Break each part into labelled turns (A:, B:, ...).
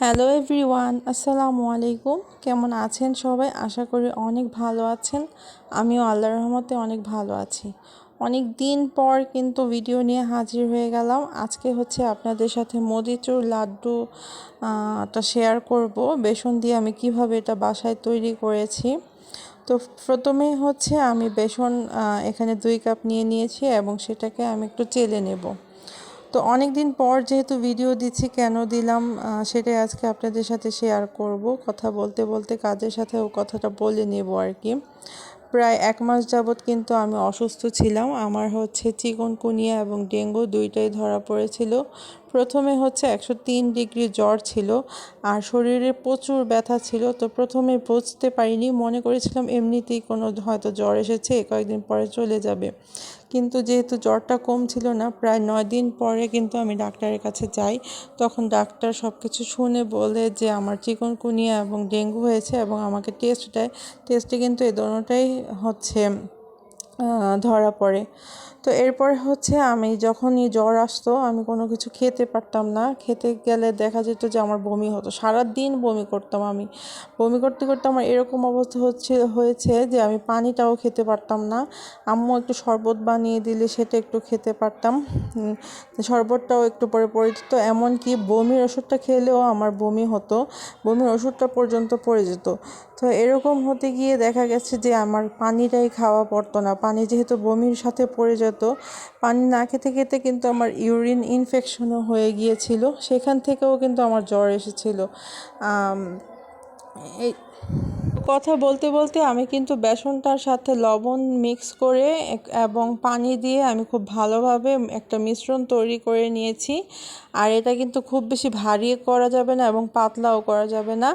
A: Hello everyone আসসালামু আলাইকুম কেমন আছেন সবাই? আশা করি অনেক ভালো আছেন। আমিও আল্লাহ রহমতে অনেক ভালো আছি। অনেক দিন পর কিন্তু ভিডিও নিয়ে হাজির হয়ে গেলাম। আজকে হচ্ছে আপনাদের সাথে মোদিচুর লাড্ডু টা শেয়ার করব। বেসন দিয়ে আমি কীভাবে এটা বাসায় তৈরি করেছি। তো প্রথমে হচ্ছে আমি বেসন এখানে দুই কাপ নিয়ে নিয়েছি এবং সেটাকে আমি একটু চেলে নেব। তো অনেক দিন পর যেহেতু ভিডিও দিচ্ছি, কেন দিলাম সেটাই আজকে আপনাদের সাথে শেয়ার করব। কথা বলতে বলতে কাজের সাথে ও কথাটা বলে নেব আর কি। প্রায় এক মাস যাবৎ কিন্তু আমি অসুস্থ ছিলাম। আমার হচ্ছে চিকনকুনিয়া এবং ডেঙ্গু দুইটাই ধরা পড়েছিল। প্রথমে হচ্ছে একশো তিন ডিগ্রি জ্বর ছিল আর শরীরে প্রচুর ব্যথা ছিল, তো প্রথমে বুঝতে পারিনি। মনে করেছিলাম এমনিতেই কোনো হয়তো জ্বর এসেছে কয়েকদিন পরে চলে যাবে। কিন্তু যেহেতু জ্বরটা কম ছিল না, প্রায় নয় দিন পরে কিন্তু আমি ডাক্তারের কাছে যাই। তখন ডাক্তার সব কিছু শুনে বলে যে আমার চিকনকুনিয়া এবং ডেঙ্গু হয়েছে এবং আমাকে টেস্ট দেয়। টেস্টে কিন্তু এই দোনোটাই হচ্ছে ধরা পড়ে। তো এরপরে হচ্ছে আমি যখনই জ্বর আসতো, আমি কোনো কিছু খেতে পারতাম না। খেতে গেলে দেখা যেত যে আমার বমি হতো। সারা দিন বমি করতাম আমি। বমি করতে করতে আমার এরকম অবস্থা হচ্ছে, হয়েছে যে আমি পানিটাও খেতে পারতাম না। আম্মু একটু শরবত বানিয়ে দিলে সেটা একটু খেতে পারতাম। শরবতটাও একটু পরে পড়ে যেত এমনকি বমির ওষুধটা খেলেও আমার বমি হতো। বমির ওষুধটা পর্যন্ত পড়ে যেত। তো এরকম হতে গিয়ে দেখা গেছে যে আমার পানিটাই খাওয়া পড়তো না। পানি যেহেতু বমির সাথে পড়ে যেত পানি না খেতে খেতে কিন্তু আমার ইউরিন ইনফেকশনও হয়ে গিয়েছিল। সেখান থেকেও কিন্তু আমার জ্বর এসেছিল। এই কথা বলতে বলতে আমি কিন্তু বেসনটার সাথে লবণ মিক্স করে এবং পানি দিয়ে আমি খুব ভালোভাবে একটা মিশ্রণ তৈরি করে নিয়েছি। আর এটা কিন্তু খুব বেশি ভারী করা যাবে না এবং পাতলাও করা যাবে না।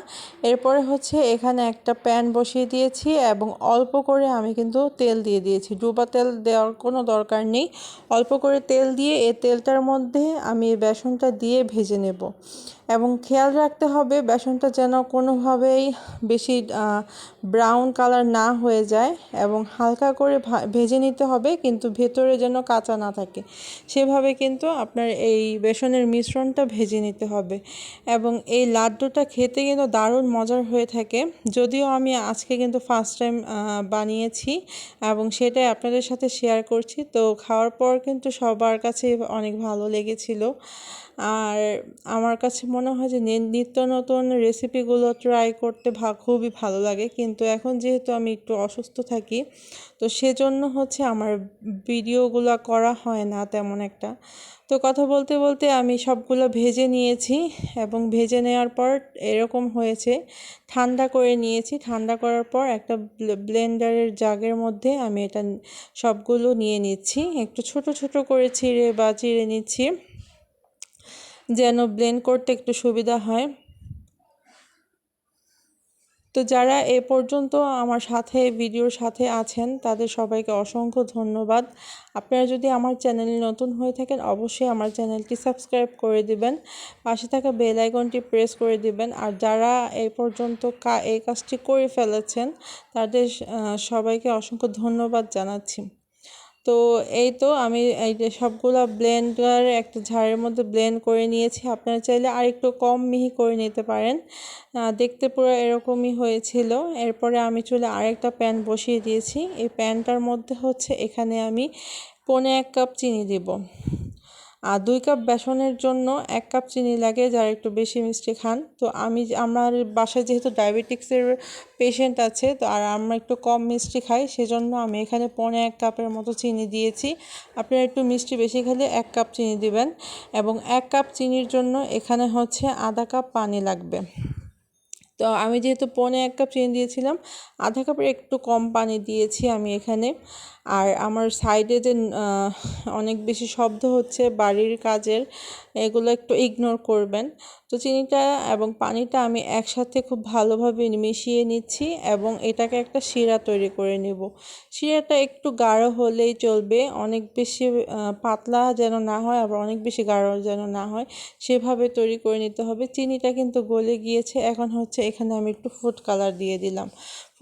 A: এরপরে হচ্ছে এখানে একটা প্যান বসিয়ে দিয়েছি এবং অল্প করে আমি কিন্তু তেল দিয়ে দিয়েছি। ডুবা তেল দেওয়ার কোনো দরকার নেই। অল্প করে তেল দিয়ে এই তেলটার মধ্যে আমি বেসনটা দিয়ে ভেজে নেব। এবং খেয়াল রাখতে হবে বেসনটা যেন কোনোভাবেই বেশি ব্রাউন কালার না হয়ে যায় এবং হালকা করে ভেজে নিতে হবে কিন্তু ভেতরে যেন কাঁচা না থাকে। সেভাবে কিন্তু আপনার এই বেসনের মিশ্রণটা ভেজে নিতে হবে এবং এই লাড্ডুটা খেতে কিন্তু দারুণ মজার হয়ে থাকে। যদিও আমি আজকে কিন্তু ফার্স্ট টাইম বানিয়েছি এবং সেটাই আপনাদের সাথে শেয়ার করছি। তো খাওয়ার পর কিন্তু সবার কাছে অনেক ভালো লেগেছিল। আর আমার কাছে মনে হয় যে নিত্য নতুন রেসিপিগুলো ট্রাই করতে ভা খুবই ভালো লাগে। কিন্তু এখন যেহেতু আমি একটু অসুস্থ থাকি, তো সেজন্য হচ্ছে আমার ভিডিওগুলো করা হয় না তেমন একটা। তো কথা বলতে বলতে আমি সবগুলো ভেজে নিয়েছি এবং ভেজে নেওয়ার পর এরকম হয়েছে, ঠান্ডা করে নিয়েছি। ঠান্ডা করার পর একটা ব্লেন্ডারের জাগের মধ্যে আমি এটা সবগুলো নিয়ে নিচ্ছি। একটু ছোট ছোট করে ছিঁড়ে বা চিড়ে নিচ্ছি। যেন ব্লেন্ড করতে একটু সুবিধা হয়। তো যারা এ পর্যন্ত আমার সাথে ভিডিওর সাথে আছেন, তাদের সবাইকে অসংখ্য ধন্যবাদ। আপনারা যদি আমার চ্যানেলে নতুন হয়ে থাকেন, অবশ্যই আমার চ্যানেলটি সাবস্ক্রাইব করে দিবেন। পাশে থাকা বেল আইকনটি প্রেস করে দিবেন। আর যারা এই পর্যন্ত কা, এই কাজটি করে ফেলেছেন, তাদের সবাইকে অসংখ্য ধন্যবাদ জানাচ্ছি। তো এই তো আমি এই যে সবগুলো ব্লেন্ডার একটা ঝাড়ের মধ্যে ব্লেন্ড করে নিয়েছি। আপনারা চাইলে আর একটু কম মিহি করে নিতে পারেন। দেখতে পুরো এরকমই হয়েছিল। এরপরে আমি চলে আরেকটা প্যান বসিয়ে দিয়েছি। এই প্যানটার মধ্যে হচ্ছে এখানে আমি পনে এক কাপ চিনি দিব। আর দুই কাপ বেসনের জন্য এক কাপ চিনি লাগে, যারা একটু বেশি মিষ্টি খান। তো আমি আমার বাসায় যেহেতু ডায়াবেটিক্সের পেশেন্ট আছে, তো আর আমরা একটু কম মিষ্টি খাই, সেজন্য আমি এখানে পনে এক কাপের মতো চিনি দিয়েছি। আপনারা একটু মিষ্টি বেশি খেলে এক কাপ চিনি দিবেন এবং এক কাপ চিনির জন্য এখানে হচ্ছে আধা কাপ পানি লাগবে। তো আমি যেহেতু পনে এক কাপ চিনি দিয়েছিলাম, আধা কাপের একটু কম পানি দিয়েছি আমি এখানে। আর আমার সাইডে যে অনেক বেশি শব্দ হচ্ছে বাড়ির কাজের, এগুলো একটু ইগনোর করবেন। তো চিনিটা এবং পানিটা আমি একসাথে খুব ভালোভাবে মিশিয়ে নিচ্ছি এবং এটাকে একটা শিরা তৈরি করে নেব। শিরাটা একটু গাঢ় হলেই চলবে, অনেক বেশি পাতলা যেন না হয়, আবার অনেক বেশি গাঢ় যেন না হয়, সেভাবে তৈরি করে নিতে হবে। চিনিটা কিন্তু গলে গিয়েছে, এখন হচ্ছে এখানে আমি একটু ফুড কালার দিয়ে দিলাম।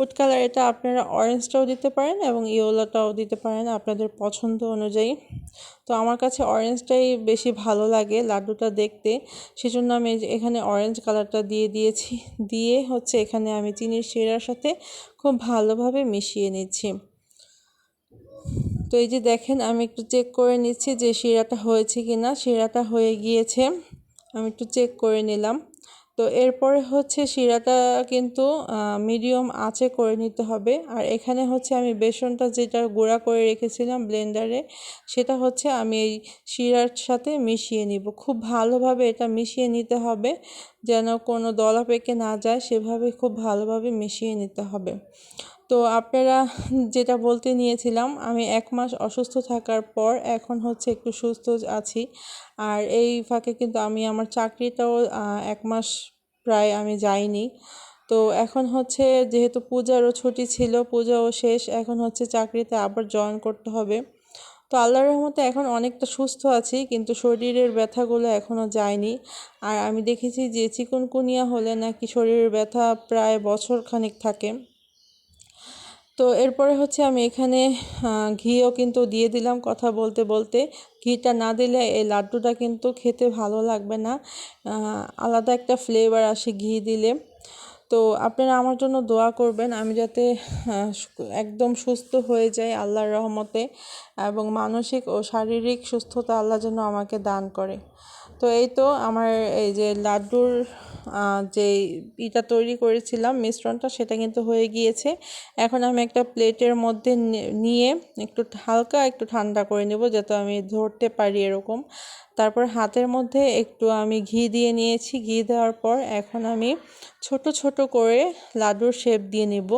A: ফুড কালার এটা আপনারা অরেঞ্জটাও দিতে পারেন এবং ইয়োলাটাও দিতে পারেন আপনাদের পছন্দ অনুযায়ী। তো আমার কাছে অরেঞ্জটাই বেশি ভালো লাগে লাড্ডুটা দেখতে। সেজন্য আমি এখানে অরেঞ্জ কালারটা দিয়ে দিয়েছি। দিয়ে হচ্ছে এখানে আমি চিনির শিরার সাথে খুব ভালোভাবে মিশিয়ে নিচ্ছি। তো এই যে দেখেন আমি একটু চেক করে নিচ্ছি যে শিরাটা হয়েছে কি না শিরাটা হয়ে গিয়েছে। আমি একটু চেক করে নিলাম। তো এরপরে হচ্ছে শিরাটা কিন্তু মিডিয়াম আঁচে করে নিতে হবে। আর এখানে হচ্ছে আমি বেসনটা যেটা গুঁড়া করে রেখেছিলাম ব্লেন্ডারে সেটা হচ্ছে আমি এই শিরার সাথে মিশিয়ে নিব। খুব ভালোভাবে এটা মিশিয়ে নিতে হবে, যেন কোনো দলা পেকে না যায়, সেভাবে খুব ভালোভাবে মিশিয়ে নিতে হবে। তো আপনারা যেটা বলতে নিয়েছিলাম, আমি এক মাস অসুস্থ থাকার পর এখন হচ্ছে একটু সুস্থ আছি। আর এই ফাঁকে কিন্তু আমি আমার চাকরিটাও এক মাস প্রায় আমি যাইনি। তো এখন হচ্ছে যেহেতু পূজারও ছুটি ছিল, পূজাও শেষ, এখন হচ্ছে চাকরিতে আবার জয়েন করতে হবে। তো আল্লাহর রহমতে এখন অনেকটা সুস্থ আছি, কিন্তু শরীরের ব্যথাগুলো এখনও যায়নি। আর আমি দেখেছি যে চিকুনকুনিয়া হলে নাকি শরীরের ব্যথা প্রায় বছর খানিক থাকে। তো এরপরে হচ্ছে আমি এখানে ঘিও কিন্তু দিয়ে দিলাম কথা বলতে বলতে। ঘিটা না দিলে এই লাড্ডুটা কিন্তু খেতে ভালো লাগবে না। আলাদা একটা ফ্লেভার আসে ঘি দিলে। তো আপনারা আমার জন্য দোয়া করবেন আমি যাতে একদম সুস্থ হয়ে যাই আল্লাহর রহমতে এবং মানসিক ও শারীরিক সুস্থতা আল্লাহ যেন আমাকে দান করে। তো এই তো আমার এই যে লাড্ডুর যে ইটা তৈরি করেছিলাম মিশ্রণটা সেটা কিন্তু হয়ে গিয়েছে। এখন আমি একটা প্লেটের মধ্যে নিয়ে একটু হালকা একটু ঠান্ডা করে নেব যাতে আমি ধরতে পারি এরকম। তারপর হাতের মধ্যে একটু আমি ঘি দিয়ে নিয়েছি। ঘি দেওয়ার পর এখন আমি ছোট ছোট করে লাড্ডুর শেপ দিয়ে নেব।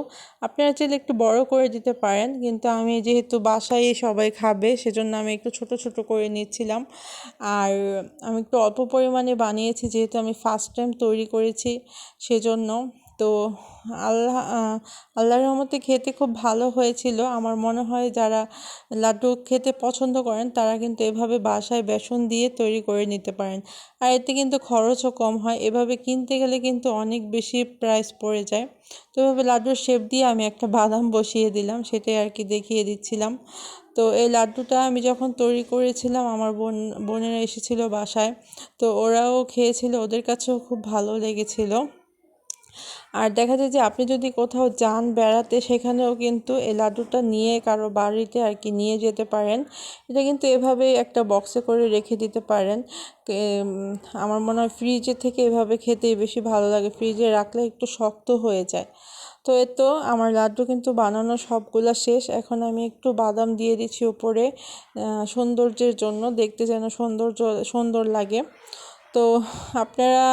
A: আপনারা চাইলে একটু বড় করে দিতে পারেন, কিন্তু আমি যেহেতু বাসায় সবাই খাবে, সেজন্য আমি একটু ছোট ছোট করে নিচ্ছিলাম। আর আমি একটু অল্প পরিমাণে বানিয়েছি, যেহেতু আমি ফার্স্ট টাইম তৈরি করেছি, সেজন্য তো আল্লাহ আল্লাহর রহমতে খেতে খুব ভালো হয়েছিল। আমার মনে হয় যারা লাড্ডু খেতে পছন্দ করেন, তারা কিন্তু এভাবে বাসায় বেসন দিয়ে তৈরি করে নিতে পারেন। আর এতে কিন্তু খরচও কম হয়। এভাবে কিনতে গেলে কিন্তু অনেক বেশি প্রাইস পড়ে যায়। তো এভাবে লাড্ডুর শেপ দিয়ে আমি একটা বাদাম বসিয়ে দিলাম, সেটাই আর কি দেখিয়ে দিচ্ছিলাম। তো এই লাড্ডুটা আমি যখন তৈরি করেছিলাম, আমার বোন, বোনেরা এসেছিল বাসায়। তো ওরাও খেয়েছিল, ওদের কাছেও খুব ভালো লেগেছিলো। আর দেখা যায় যে আপনি যদি কোথাও যান বেড়াতে, সেখানেও কিন্তু এই লাড্ডুটা নিয়ে কারও বাড়িতে আর কি নিয়ে যেতে পারেন। এটা কিন্তু এভাবে একটা বক্সে করে রেখে দিতে পারেন। আমার মনে হয় ফ্রিজে থেকে এভাবে খেতেই বেশি ভালো লাগে। ফ্রিজে রাখলে একটু শক্ত হয়ে যায়। তো এ তো আমার লাড্ডু কিন্তু বানানো সবগুলো শেষ। এখন আমি একটু বাদাম দিয়ে দিচ্ছি উপরে সৌন্দর্যের জন্য। দেখতে যেন সৌন্দর্য, সুন্দর লাগে। তো আপনারা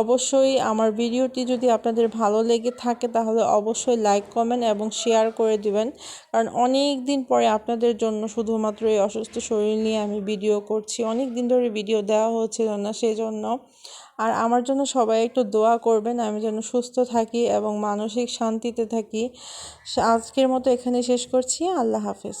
A: অবশ্যই আমার ভিডিওটি যদি আপনাদের ভালো লেগে থাকে তাহলে অবশ্যই লাইক কমেন্ট এবং শেয়ার করে দিবেন। কারণ অনেক দিন পরে আপনাদের জন্য শুধুমাত্র এই অসুস্থ শরীর নিয়ে আমি ভিডিও করছি। অনেক দিন ধরে ভিডিও দেওয়া হচ্ছিল না সেই জন্য আর আমার জন্য সবাই একটু দোয়া করবেন, আমি যেন সুস্থ থাকি এবং মানসিক শান্তিতে থাকি। আজকের মতো এখানে শেষ করছি। আল্লাহ হাফেজ।